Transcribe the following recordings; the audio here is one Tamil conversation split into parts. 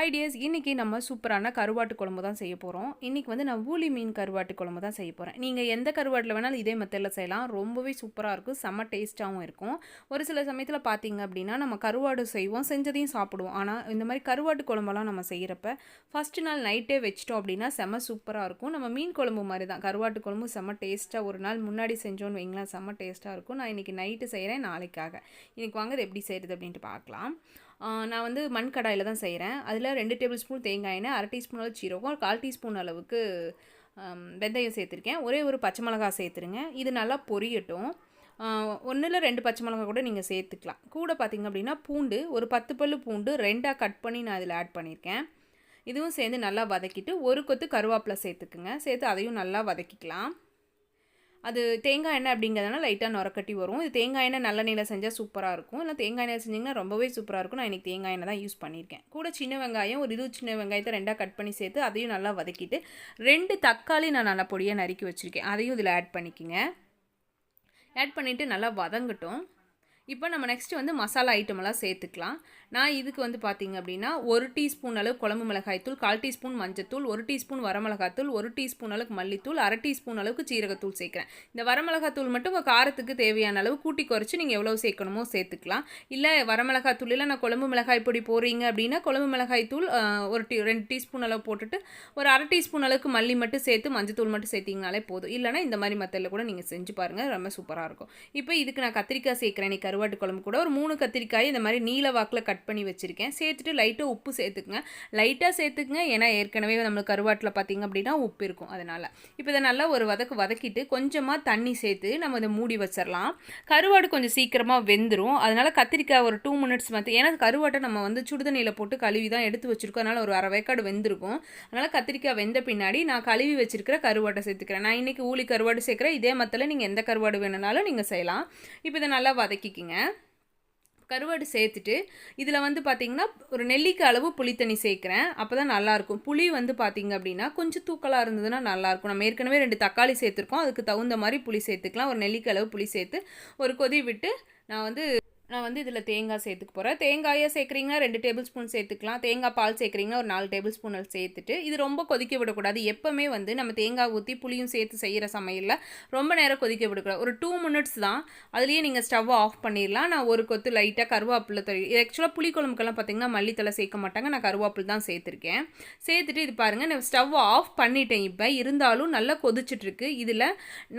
ஹாய் டியர்ஸ் இன்றைக்கி நம்ம சூப்பரான கருவாட்டு குழம்பு தான் செய்ய போகிறோம் இன்றைக்கி வந்து நான் ஊலி மீன் கருவாட்டு குழம்பு தான் செய்ய போகிறேன் நீங்கள் எந்த கருவாட்டில் வேணாலும் இதே மெத்தடில் செய்யலாம். ரொம்பவே சூப்பராக இருக்கும். செம்ம டேஸ்ட்டாகவும் இருக்கும். ஒரு சில சமயத்தில் பார்த்தீங்க அப்படின்னா நம்ம கருவாடு செய்வோம் செஞ்சதையும் சாப்பிடுவோம். ஆனால் இந்த மாதிரி கருவாட்டு குழம்பெல்லாம் நம்ம செய்கிறப்ப ஃபஸ்ட்டு நாள் நைட்டே வச்சிட்டோம் அப்படின்னா செம்ம சூப்பராக இருக்கும். நம்ம மீன் குழம்பு மாதிரி தான். கருவாட்டு குழம்பு செம்ம டேஸ்ட்டாக ஒரு நாள் முன்னாடி செஞ்சோன்னு வைங்களேன் செம்ம டேஸ்ட்டாக இருக்கும். நான் இன்றைக்கி நைட்டு செய்கிறேன் நாளைக்காக. இன்றைக்கி வாங்க எப்படி செய்கிறது அப்படின்ட்டு பார்க்கலாம் நான் வந்து மண் கடாயில் தான் செய்கிறேன் அதில் ரெண்டு டேபிள் ஸ்பூன் தேங்காய் எண்ணெய் அரை டீஸ்பூன் அளவு சீரகம் கால் டீஸ்பூன் அளவுக்கு வெந்தயம் சேர்த்துருக்கேன். ஒரே ஒரு பச்சை மிளகா சேர்த்துருங்க. இது நல்லா பொரியட்டும். ஒன்றில் ரெண்டு பச்சை மிளகா கூட நீங்கள் சேர்த்துக்கலாம். கூட பார்த்திங்க அப்படின்னா பூண்டு ஒரு பத்து பல்லு பூண்டு ரெண்டாக கட் பண்ணி நான் இதில் ஆட் பண்ணியிருக்கேன் இதுவும் சேர்ந்து நல்லா வதக்கிட்டு ஒரு கொத்து கருவேப்பிலை சேர்த்துக்குங்க. சேர்த்து அதையும் நல்லா வதக்கிக்கலாம். அது தேங்காய் எண்ணெய் அப்படிங்கிறதுனால லைட்டாக நுரக்கட்டி வரும். இது தேங்காய் எண்ணெய் நல்லெண்ணெயில் செஞ்சால் சூப்பராக இருக்கும். இல்லை தேங்காய் எண்ணெய் செஞ்சிங்கன்னா ரொம்பவே சூப்பராக இருக்கும். நான் இன்றைக்கி தேங்காய் எண்ணெய் தான் யூஸ் பண்ணியிருக்கேன். கூட சின்ன வெங்காயம் ஒரு இது சின்ன வெங்காயத்தை ரெண்டாக கட் பண்ணி சேர்த்து அதையும் நல்லா வதக்கிட்டு ரெண்டு தக்காளி நான் நல்லா பொடியாக நறுக்கி வச்சுருக்கேன். அதையும் இதில் ஆட் பண்ணிக்கோங்க. ஆட் பண்ணிவிட்டு நல்லா வதங்கட்டும். இப்போ நம்ம நெக்ஸ்ட் வந்து மசாலா ஐட்டமெல்லாம் சேர்த்துக்கலாம். நான் இதுக்கு வந்து பார்த்தீங்க அப்படின்னா ஒரு டீஸ்பூன் அளவு குழம்பு மிளகாய்த்தூள் கால் டீஸ்பூன் மஞ்சத்தூள் ஒரு டீஸ்பூன் வரமிளகாத்தூள் ஒரு டீஸ்பூன் அளவுக்கு மல்லித்தூள் அரை டீஸ்பூன் அளவுக்கு சீரகத்தூள் சேர்க்குறேன். இந்த வரமிளகாத்தூள் மட்டும் உங்கள் காரத்துக்கு தேவையான அளவு கூட்டி குறைச்சி நீங்கள் எவ்வளோ சேர்க்கணுமோ சேர்த்துக்கலாம். இல்லை வரமிளகாத்தூள் இல்லை நான் குழம்பு மிளகாய் பொடி போடுறீங்க அப்படின்னா குழம்பு மிளகாய் தூள் ஒரு டீ ரெண்டு டீஸ்பூன் அளவு போட்டுட்டு ஒரு அரை டீஸ்பூன் அளவுக்கு மல்லி மட்டும் சேர்த்து மஞ்சத்தூள் மட்டும் சேர்த்திங்கனாலே போதும். இல்லைனா இந்த மாதிரி மெத்தடில் கூட நீங்கள் செஞ்சு பாருங்கள் ரொம்ப சூப்பராக இருக்கும். இப்போ இதுக்கு நான் கத்திரிக்காய் சேர்க்குறேன். கருவாட்டு குழம்பு கூட. ஒரு மூணு கத்திரிக்காய் இந்த மாதிரி நீல வாக்கில் கட் பண்ணி வச்சுருக்கேன். சேர்த்துட்டு லைட்டாக உப்பு சேர்த்துக்குங்க. லைட்டாக சேர்த்துக்குங்க. ஏன்னா ஏற்கனவே நம்மளுக்கு கருவாட்டில் பார்த்தீங்க அப்படின்னா உப்பு இருக்கும் அதனால். இப்போ இதை நல்லா ஒரு வதக்கு வதக்கிட்டு கொஞ்சமாக தண்ணி சேர்த்து நம்ம இதை மூடி வச்சிடலாம் கருவாடு கொஞ்சம் சீக்கிரமாக வெந்துடும் அதனால் கத்திரிக்காய் ஒரு டூ மினிட்ஸ் மற்ற ஏன்னா கருவாட்டை நம்ம வந்து சுடுதண்ணியில் போட்டு கழுவி தான் எடுத்து வச்சுருக்கோம். அதனால் ஒரு அரை வேக்காடு வெந்திருக்கும். அதனால் கத்திரிக்காய் வெந்த பின்னாடி நான் கழுவி வச்சிருக்கிற கருவாட்டை சேர்த்துக்கிறேன். நான் இன்றைக்கி ஊளி கருவாடு சேர்க்குறேன். இதே மத்தில் நீங்கள் எந்த கருவாடு வேணுனாலும் நீங்கள் செய்யலாம். இப்போ இதை நல்லா வதக்கிக்கிங்க கருவாடு சேர்த்துட்டு இதில் வந்து பார்த்தீங்கன்னா ஒரு நெல்லிக்காய் அளவு புளி தண்ணி சேர்க்குறேன். அப்போ தான் நல்லாயிருக்கும் புளி வந்து பார்த்திங்க அப்படின்னா கொஞ்சம் தூக்கலாக இருந்ததுன்னா நல்லாயிருக்கும் நம்ம ஏற்கனவே ரெண்டு தக்காளி சேர்த்துருக்கோம். அதுக்கு தகுந்த மாதிரி புளி சேர்த்துக்கலாம். ஒரு நெல்லிக்கு அளவு புளி சேர்த்து ஒரு கொதி விட்டு நான் வந்து நான் வந்து இதில் தேங்காய் சேர்த்துக்க போகிறேன் தேங்காயை சேர்க்குறீங்கன்னா ரெண்டு டேபிள் ஸ்பூன் சேர்த்துக்கலாம். தேங்காய் பால் சேர்க்குறீங்கன்னா ஒரு நாலு டேபிள் ஸ்பூன் சேர்த்துட்டு இது ரொம்ப கொதிக்க விடக்கூடாது. எப்போவுமே வந்து நம்ம தேங்காய் ஊற்றி புளியும் சேர்த்து செய்கிற சமையலில் ரொம்ப நேரம் கொதிக்க விடக்கூடாது. ஒரு டூ மினிட்ஸ் தான். அதுலேயே நீங்கள் ஸ்டவ்வை ஆஃப் பண்ணிடலாம். நான் ஒரு கொத்து லைட்டாக கருவேப்பிலை தரு ஆக்சுவலாக புளிக்குழம்புக்கெல்லாம் பார்த்தீங்கன்னா மல்லித்தலை சேர்க்க மாட்டாங்க. நான் கருவேப்பிலை தான் சேர்த்துருக்கேன். சேர்த்துட்டு இது பாருங்கள் நான் ஸ்டவ்வை ஆஃப் பண்ணிட்டேன் இப்போ. இருந்தாலும் நல்லா கொதிச்சிட்ருக்கு. இதில்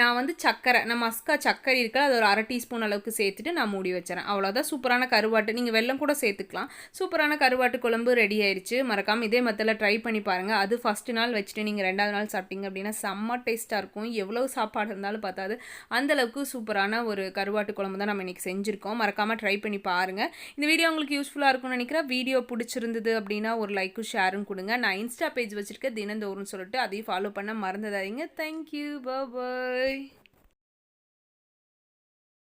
நான் வந்து சக்கரை நம்ம மஸ்கா சக்கரை இருக்கா அது ஒரு அரை டீஸ்பூன் அளவுக்கு சேர்த்துட்டு நான் மூடி வச்சுறேன் அவ்வளோதான். சூப்பரான கருவாட்டு. நீங்கள் வெள்ளம் கூட சேர்த்துக்கலாம். சூப்பரான கருவாட்டு குழம்பு ரெடி ஆயிடுச்சு மறக்காமல் இதே மெத்தடில் ட்ரை பண்ணி பாருங்கள் அது ஃபஸ்ட்டு நாள் வச்சுட்டு நீங்கள் ரெண்டாவது நாள் சாப்பிட்டீங்க அப்படின்னா செம்ம டேஸ்ட்டாக இருக்கும். எவ்வளோ சாப்பாடு இருந்தாலும் பார்த்தாது அந்தளவுக்கு சூப்பரான ஒரு கருவாட்டு குழம்பு தான் நம்ம இன்றைக்கி செஞ்சுருக்கோம். மறக்காமல் ட்ரை பண்ணி பாருங்கள் இந்த வீடியோ உங்களுக்கு யூஸ்ஃபுல்லாக இருக்கும்னு நினைக்கிறேன். வீடியோ பிடிச்சிருந்தது அப்படின்னா ஒரு லைக்கும் ஷேரும் கொடுங்க. நான் இன்ஸ்டா பேஜ் வச்சுருக்கேன். தினந்தோறும்னு சொல்லிட்டு அதையும் ஃபாலோ பண்ண மறந்துடாதீங்க. Thank you bye